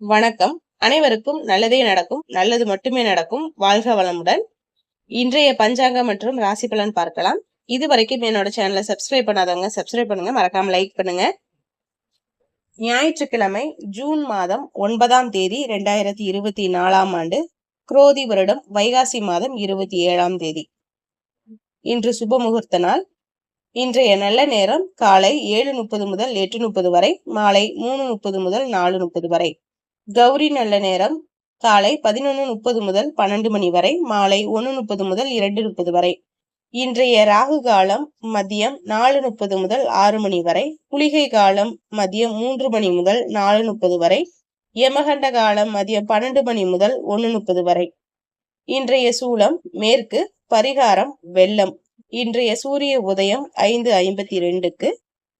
வணக்கம். அனைவருக்கும் நல்லதே நடக்கும் நல்லது மட்டுமே நடக்கும். வாழ்க வளமுடன். இன்றைய பஞ்சாங்கம் மற்றும் ராசி பலன் பார்க்கலாம். இது வரைக்கும் என்னோட சேனலை சப்ஸ்கிரைப் பண்ணாதவங்க சப்ஸ்கிரைப் பண்ணுங்க. மறக்காம லைக் பண்ணுங்க. ஞாயிற்றுக்கிழமை ஜூன் மாதம் ஒன்பதாம் தேதி ரெண்டாயிரத்தி இருபத்தி நாலாம் ஆண்டு குரோதி வருடம் வைகாசி மாதம் இருபத்தி ஏழாம் தேதி. இன்று சுப முகூர்த்த நாள். இன்றைய நல்ல நேரம் காலை ஏழு முப்பது முதல் எட்டு முப்பது வரை மாலை மூணு முப்பது முதல் நாலு முப்பது வரை. கௌரி நல்ல நேரம். காலை பதினொன்று முப்பது முதல் பன்னெண்டு மணி வரை மாலை ஒன்று முப்பது முதல் இரண்டு முப்பது வரை. இன்றைய ராகு காலம் மதியம் நாலு முப்பது முதல் ஆறு மணி வரை குளிகை காலம் மதியம் மூன்று மணி முதல் நாலு முப்பது வரை யமகண்ட காலம் மதியம் பன்னெண்டு மணி முதல் ஒன்று முப்பது வரை. இன்றைய சூலம் மேற்கு பரிகாரம் வெள்ளம். இன்றைய சூரிய உதயம் ஐந்து ஐம்பத்தி ரெண்டுக்கு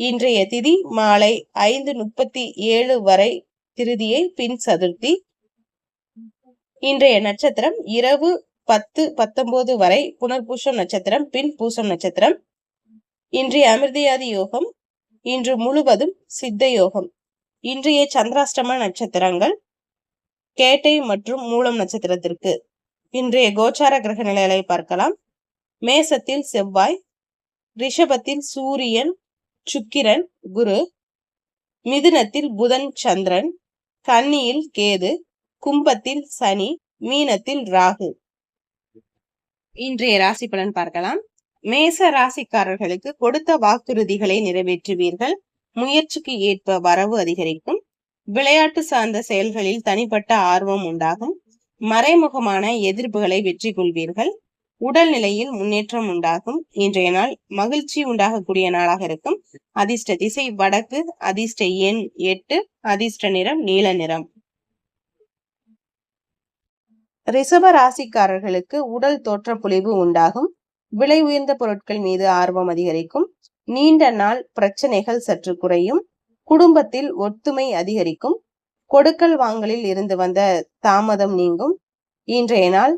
இன்றைய திதி மாலை ஐந்து முப்பத்தி ஏழு வரை திருதியை பின் சதுர்த்தி. இன்றைய நட்சத்திரம் இரவு பத்து பத்தொன்பது வரை புனர்பூசம் நட்சத்திரம் பின் பூசம் நட்சத்திரம். இன்றைய அமிர்தியாதி யோகம் இன்று முழுவதும் சித்த யோகம். இன்றைய சந்திராஷ்டம நட்சத்திரங்கள் கேட்டை மற்றும் மூலம் நட்சத்திரத்திற்கு. இன்றைய கோச்சார கிரக நிலைகளை பார்க்கலாம். மேசத்தில் செவ்வாய் ரிஷபத்தில் சூரியன் சுக்கிரன் குரு. மிதுனத்தில் புதன் சந்திரன். கன்னியில் கேது கும்பத்தில் சனி மீனத்தில் ராகு. இன்றைய ராசி பலன் பார்க்கலாம். மேச ராசிக்காரர்களுக்கு கொடுத்த வாக்குறுதிகளை நிறைவேற்றுவீர்கள். முயற்சிக்கு ஏற்ப வரவு அதிகரிக்கும். விளையாட்டு சார்ந்த செயல்களில் தனிப்பட்ட ஆர்வம் உண்டாகும். மறைமுகமான எதிர்ப்புகளை வெற்றி கொள்வீர்கள். உடல்நிலையில் முன்னேற்றம் உண்டாகும். இன்றைய நாள் மகிழ்ச்சி உண்டாகக்கூடிய நாளாக இருக்கும். அதிர்ஷ்ட திசை வடக்கு அதிர்ஷ்ட எண் எட்டு அதிர்ஷ்ட நிறம் நீல நிறம். ரிசப ராசிக்காரர்களுக்கு உடல் தோற்ற பொலிவு உண்டாகும். விலை உயர்ந்த பொருட்கள் மீது ஆர்வம் அதிகரிக்கும். நீண்ட நாள் பிரச்சனைகள் சற்று குறையும். குடும்பத்தில் ஒத்துமை அதிகரிக்கும். கொடுக்கல் வாங்கலில் இருந்து வந்த தாமதம் நீங்கும். இன்றைய நாள்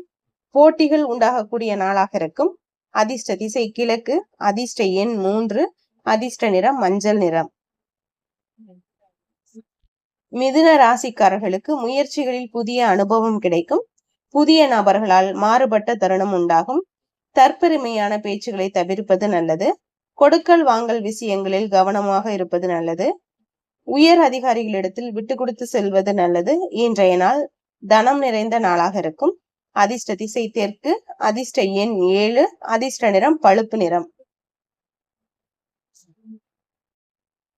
போட்டிகள் உண்டாகக்கூடிய நாளாக இருக்கும். அதிர்ஷ்ட திசை கிழக்கு அதிர்ஷ்ட எண் மூன்று அதிர்ஷ்ட நிறம் மஞ்சள் நிறம். மிதுன ராசிக்காரர்களுக்கு முயற்சிகளில் புதிய அனுபவம் கிடைக்கும். புதிய நபர்களால் மாறுபட்ட தருணம் உண்டாகும். தற்பெருமையான பேச்சுகளை தவிர்ப்பது நல்லது. கொடுக்கல் வாங்கல் விஷயங்களில் கவனமாக இருப்பது நல்லது. உயர் அதிகாரிகளிடத்தில் விட்டு கொடுத்து செல்வது நல்லது. இன்றைய நாள் தனம் நிறைந்த நாளாக இருக்கும். அதிர்ஷ்ட திசை தெற்கு அதிர்ஷ்ட எண் ஏழு அதிர்ஷ்ட நிறம் பழுப்பு நிறம்.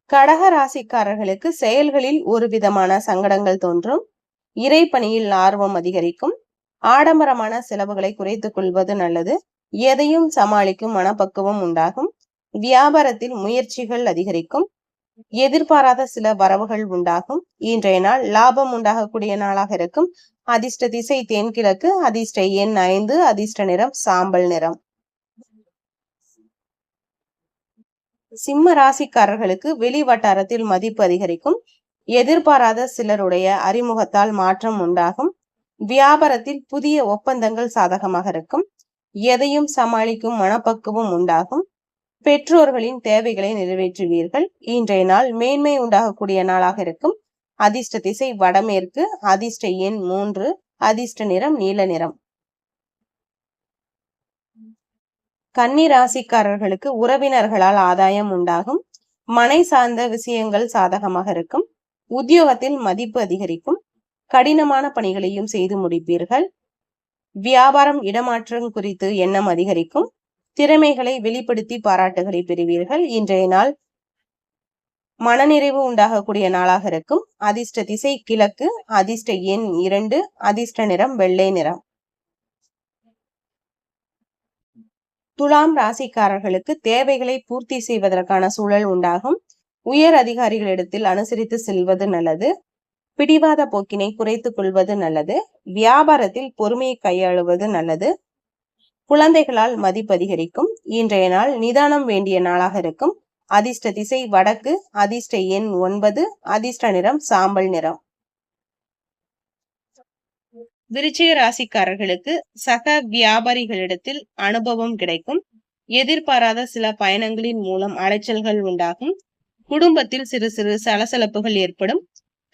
கடக ராசிக்காரர்களுக்கு செயல்களில் ஒரு விதமான சங்கடங்கள் தோன்றும். இறை பணியில் ஆர்வம் அதிகரிக்கும். ஆடம்பரமான செலவுகளை குறைத்துக் கொள்வது நல்லது. எதையும் சமாளிக்கும் மனப்பக்குவம் உண்டாகும். வியாபாரத்தில் முயற்சிகள் அதிகரிக்கும். எதிர்பாராத சில வரவுகள் உண்டாகும். இன்றைய நாள் லாபம் உண்டாகக்கூடிய நாளாக இருக்கும். அதிர்ஷ்ட திசை தென்கிழக்கு அதிர்ஷ்ட எண் ஐந்து அதிர்ஷ்ட நிறம் சாம்பல் நிறம். சிம்ம ராசிக்காரர்களுக்கு வெளி வட்டாரத்தில் மதிப்பு அதிகரிக்கும். எதிர்பாராத சிலருடைய அறிமுகத்தால் மாற்றம் உண்டாகும். வியாபாரத்தில் புதிய ஒப்பந்தங்கள் சாதகமாக இருக்கும். எதையும் சமாளிக்கும் மனப்பக்குவம் உண்டாகும். பெற்றோர்களின் தேவைகளை நிறைவேற்றுவீர்கள். இன்றைய நாள் மேன்மை உண்டாகக்கூடிய நாளாக இருக்கும். அதிர்ஷ்ட திசை வடமேற்கு அதிர்ஷ்ட எண் மூன்று அதிர்ஷ்ட நிறம் நீல நிறம். கன்னி ராசிக்காரர்களுக்கு உறவினர்களால் ஆதாயம் உண்டாகும். மனை சார்ந்த விஷயங்கள் சாதகமாக இருக்கும். உத்தியோகத்தில் மதிப்பு அதிகரிக்கும். கடினமான பணிகளையும் செய்து முடிப்பீர்கள். வியாபாரம் இடமாற்றம் குறித்து எண்ணம் அதிகரிக்கும். திறமைகளை வெளிப்படுத்தி பாராட்டுகளை பெறுவீர்கள். இன்றைய நாள் மனநிறைவு உண்டாகக்கூடிய நாளாக இருக்கும். அதிர்ஷ்ட திசை கிழக்கு அதிர்ஷ்ட எண் இரண்டு அதிர்ஷ்ட நிறம் வெள்ளை நிறம். துலாம் ராசிக்காரர்களுக்கு தேவைகளை பூர்த்தி செய்வதற்கான சூழல் உண்டாகும். உயர் அதிகாரிகளிடத்தில் அனுசரித்து செல்வது நல்லது. பிடிவாத போக்கினை குறைத்துக் கொள்வது நல்லது. வியாபாரத்தில் பொறுமையை கையாளுவது நல்லது. குழந்தைகளால் மதிப்பு அதிகரிக்கும் இன்றைய நாள் நிதானம் வேண்டிய நாளாக இருக்கும். அதிர்ஷ்ட திசை வடக்கு அதிர்ஷ்ட எண் ஒன்பது அதிர்ஷ்ட நிறம் சாம்பல் நிறம். விருச்சிக ராசிக்காரர்களுக்கு சக வியாபாரிகளிடத்தில் அனுபவம் கிடைக்கும். எதிர்பாராத சில பயணங்களின் மூலம் அலைச்சல்கள் உண்டாகும். குடும்பத்தில் சிறு சிறு சலசலப்புகள் ஏற்படும்.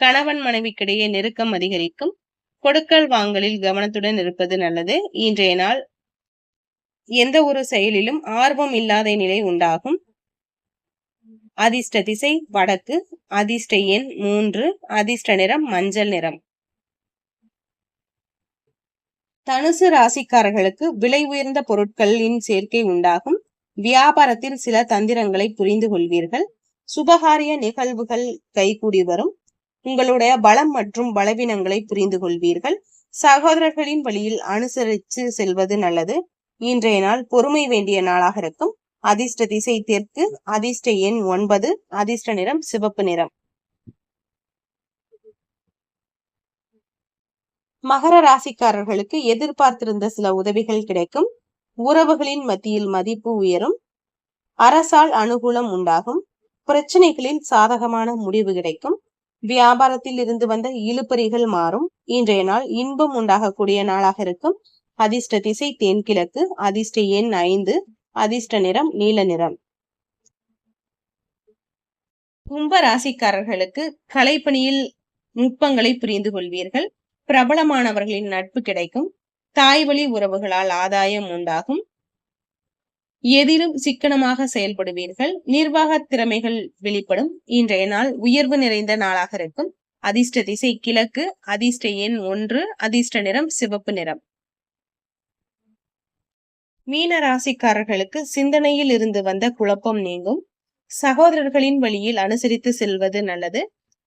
கணவன் மனைவிக்கிடையே நெருக்கம் அதிகரிக்கும். கொடுக்கல் வாங்கலில் கவனத்துடன் இருப்பது நல்லது. இன்றைய நாள் எந்த ஒரு செயலிலும் ஆர்வம் இல்லாத நிலை உண்டாகும். அதிர்ஷ்ட திசை வடக்கு அதிர்ஷ்ட எண் மூன்று அதிர்ஷ்ட நிறம் மஞ்சள் நிறம். தனுசு ராசிக்காரர்களுக்கு விலை உயர்ந்த பொருட்களின் சேர்க்கை உண்டாகும். வியாபாரத்தில் சில தந்திரங்களை புரிந்து கொள்வீர்கள். சுபகாரிய நிகழ்வுகள் கைகூடி வரும். உங்களுடைய பலம் மற்றும் பலவீனங்களை புரிந்து கொள்வீர்கள். சகோதரர்களின் வழியில் அனுசரித்து செல்வது நல்லது. இன்றைய நாள் பொறுமை வேண்டிய நாளாக இருக்கும். அதிர்ஷ்ட திசை தெற்கு அதிர்ஷ்ட எண் ஒன்பது அதிர்ஷ்ட நிறம் சிவப்பு நிறம். மகர ராசிக்காரர்களுக்கு எதிர்பார்த்திருந்த சில உதவிகள் கிடைக்கும். உறவுகளின் மத்தியில் மதிப்பு உயரும். அரசால் அனுகூலம் உண்டாகும். பிரச்சனைகளில் சாதகமான முடிவு கிடைக்கும். வியாபாரத்தில் இருந்து வந்த இழுபறிகள் மாறும். இன்றைய நாள் இன்பம் உண்டாகக்கூடிய நாளாக இருக்கும். அதிர்ஷ்ட திசை தென்கிழக்கு அதிர்ஷ்ட எண் ஐந்து அதிர்ஷ்ட நிறம் நீல நிறம். கும்ப ராசிக்காரர்களுக்கு கலைப்பணியில் நுட்பங்களை புரிந்து கொள்வீர்கள். பிரபலமானவர்களின் நட்பு கிடைக்கும். தாய் வழி உறவுகளால் ஆதாயம் உண்டாகும். எதிலும் சிக்கனமாக செயல்படுவீர்கள். நிர்வாக திறமைகள் வெளிப்படும். இன்றைய நாள் உயர்வு நிறைந்த நாளாக இருக்கும். அதிர்ஷ்ட திசை கிழக்கு அதிர்ஷ்ட எண் ஒன்று அதிர்ஷ்ட நிறம் சிவப்பு நிறம். மீன ராசிக்காரர்களுக்கு சிந்தனையில் இருந்து வந்த குழப்பம் நீங்கும். சகோதரர்களின் வழியில் அனுசரித்து செல்வது நல்லது.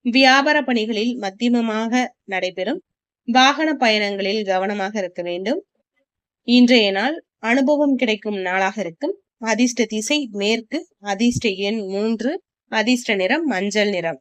வியாபார பணிகளில் மத்தியமமாக நடைபெறும். வாகன பயணங்களில் கவனமாக இருக்க வேண்டும். இன்றைய நாள் அனுபவம் கிடைக்கும் நாளாக இருக்கும். அதிர்ஷ்ட திசை மேற்கு அதிர்ஷ்ட எண் மூன்று அதிர்ஷ்ட நிறம் மஞ்சள் நிறம்.